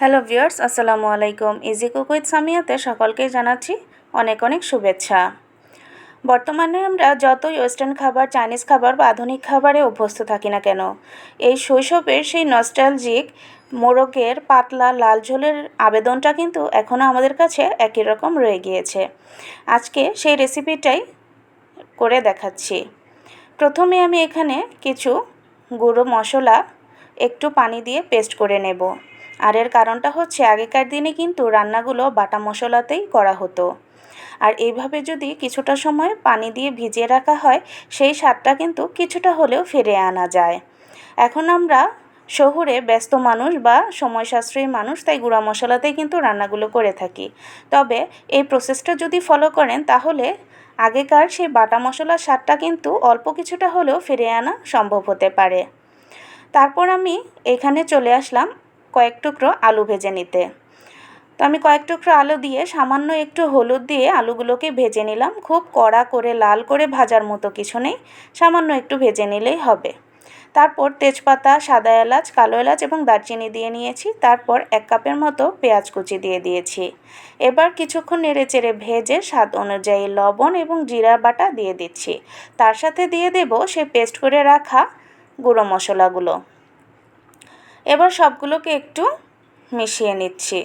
Hello viewers আসসালামু আলাইকুম। Easy cook with সামিয়াতে সকলকে জানাচ্ছি অনেক অনেক শুভেচ্ছা। বর্তমানে আমরা যতই ওয়েস্টার্ন খাবার চাইনিজ খাবার বা আধুনিক খাবারে অভ্যস্ত থাকি না কেন, এই শৈশবের সেই নস্টালজিক মোরগের পাতলা লাল ঝোলের আবেদনটা কিন্তু এখনও আমাদের কাছে একই রকম রয়ে গিয়েছে। আজকে সেই রেসিপিটাই করে দেখাচ্ছি। প্রথমে আমি এখানে কিছু গুঁড়ো মশলা একটু পানি দিয়ে পেস্ট করে নেব। আর এর কারণটা হচ্ছে আগেকার দিনে কিন্তু রান্নাগুলো বাটা মশলাতেই করা হতো। আর এইভাবে যদি কিছুটা সময় পানি দিয়ে ভিজিয়ে রাখা হয়, সেই স্বাদটা কিন্তু কিছুটা হলেও ফিরে আনা যায়। এখন আমরা শহুরে ব্যস্ত মানুষ বা সময় সাশ্রয়ী মানুষ, তাই গুঁড়া মশলাতেই কিন্তু রান্নাগুলো করে থাকি। তবে এই প্রসেসটা যদি ফলো করেন, তাহলে আগেকার সেই বাটা মশলার স্বাদটা কিন্তু অল্প কিছুটা হলেও ফিরে আনা সম্ভব হতে পারে। তারপর আমি এখানে চলে আসলাম কয়েক টুকরো আলু ভেজে নিতে। তো আমি কয়েক টুকরো আলু দিয়ে সামান্য একটু হলুদ দিয়ে আলুগুলোকে ভেজে নিলাম। খুব কড়া করে, লাল করে ভাজার মতো কিছু নেই। সামান্য একটু ভেজে নিলেই হবে। তারপর তেজপাতা, সাদা এলাচ, কালো এলাচ এবং দারচিনি দিয়ে নিয়েছি। তারপর এক কাপের মতো পেঁয়াজ কুচি দিয়ে দিয়েছি। এবার কিছুক্ষণ নেড়ে চেড়ে ভেজে স্বাদ অনুযায়ী লবণ এবং জিরা বাটা দিয়ে দিচ্ছি। তার সাথে দিয়ে দেব সে পেস্ট করে রাখা গুঁড়ো মশলাগুলো। এবার সবগুলোকে একটু মিশিয়ে নিচ্ছি।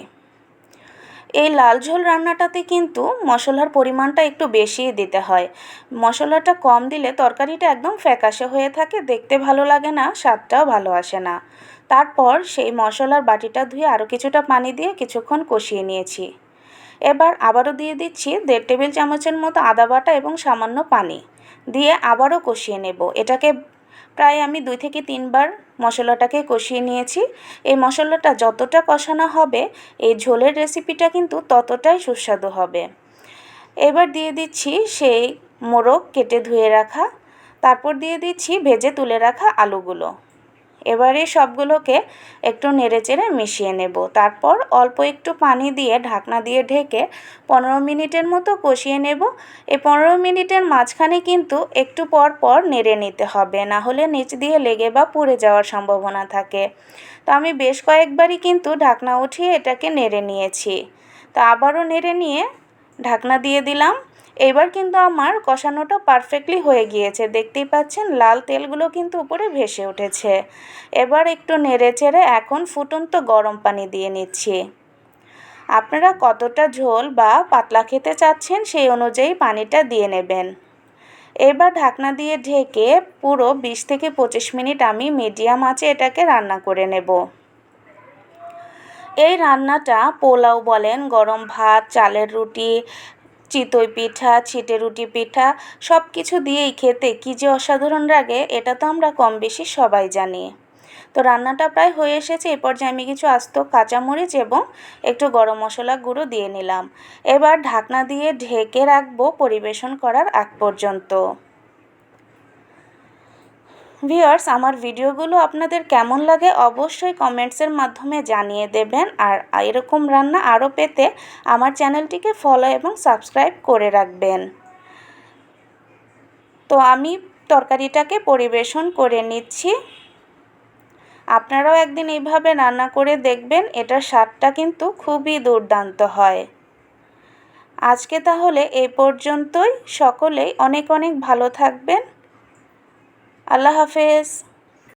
এই লাল ঝোল রান্নাটাতে কিন্তু মশলার পরিমাণটা একটু বেশিই দিতে হয়। মশলাটা কম দিলে তরকারিটা একদম ফ্যাকাশে হয়ে থাকে, দেখতে ভালো লাগে না, স্বাদটাও ভালো আসে না। তারপর সেই মশলার বাটিটা ধুয়ে আরও কিছুটা পানি দিয়ে কিছুক্ষণ কষিয়ে নিয়েছি। এবার আবারও দিয়ে দিচ্ছি দেড় টেবিল চামচের মতো আদা বাটা এবং সামান্য পানি। দিয়ে আবারও কষিয়ে নেব। এটাকে প্রায় আমি দুই থেকে তিনবার মশলাটাকে কষিয়ে নিয়েছি। এই মশলাটা যতটা কষানো হবে, এই ঝোলের রেসিপিটা কিন্তু ততটাই সুস্বাদু হবে। এবার দিয়ে দিচ্ছি সেই মোরগ কেটে ধুয়ে রাখা। তারপর দিয়ে দিচ্ছি ভেজে তুলে রাখা আলুগুলো। এবারে সবগুলোকে একটু নেড়েচেড়ে মিশিয়ে নেব। তারপর অল্প একটু পানি দিয়ে ঢাকনা দিয়ে ঢেকে পনেরো মিনিটের মতো কষিয়ে নেব। এই পনেরো মিনিটের মাঝখানে কিন্তু একটু পর পর নেড়ে নিতে হবে, না হলে নিচ দিয়ে লেগে বা পুড়ে যাওয়ার সম্ভাবনা থাকে। তো আমি বেশ কয়েকবারই কিন্তু ঢাকনা উঠিয়ে এটাকে নেড়ে নিয়েছি। তা আবারও নেড়ে নিয়ে ঢাকনা দিয়ে দিলাম। এবার কিন্তু আমার কষানোটা পারফেক্টলি হয়ে গিয়েছে। দেখতেই পাচ্ছেন, লাল তেলগুলো কিন্তু উপরে ভেসে উঠেছে। এবার একটু নেড়ে চেড়ে এখন ফুটন্ত গরম পানি দিয়ে নিচ্ছি। আপনারা কতটা ঝোল বা পাতলা খেতে চাচ্ছেন সেই অনুযায়ী পানিটা দিয়ে নেবেন। এবার ঢাকনা দিয়ে ঢেকে পুরো বিশ থেকে পঁচিশ মিনিট আমি মিডিয়াম আঁচে এটাকে রান্না করে নেব। এই রান্নাটা পোলাও বলেন, গরম ভাত, চালের রুটি, চিতই পিঠা, ছিটে রুটি পিঠা সব কিছু দিয়েই খেতে কী যে অসাধারণ লাগে, এটা তো আমরা কম বেশি সবাই জানি। তো রান্নাটা প্রায় হয়ে এসেছে এই পর্যায়ে আমি কিছু আস্ত কাঁচামরিচ এবং একটু গরম মশলা গুঁড়ো দিয়ে নিলাম। এবার ঢাকনা দিয়ে ঢেকে রাখব পরিবেশন করার আগ পর্যন্ত। ভিউয়ার্স, আমার ভিডিওগুলো আপনাদের কেমন লাগে অবশ্যই কমেন্টসের মাধ্যমে জানিয়ে দেবেন। আর এরকম রান্না আরও পেতে আমার চ্যানেলটিকে ফলো এবং সাবস্ক্রাইব করে রাখবেন। তো আমি তরকারিটাকে পরিবেশন করে নিচ্ছি। আপনারাও একদিন এইভাবে রান্না করে দেখবেন, এটার স্বাদটা কিন্তু খুবই দুর্দান্ত হয়। আজকে তাহলে এই পর্যন্তই। সকলেই অনেক অনেক ভালো থাকবেন। আল্লাহ হাফেজ।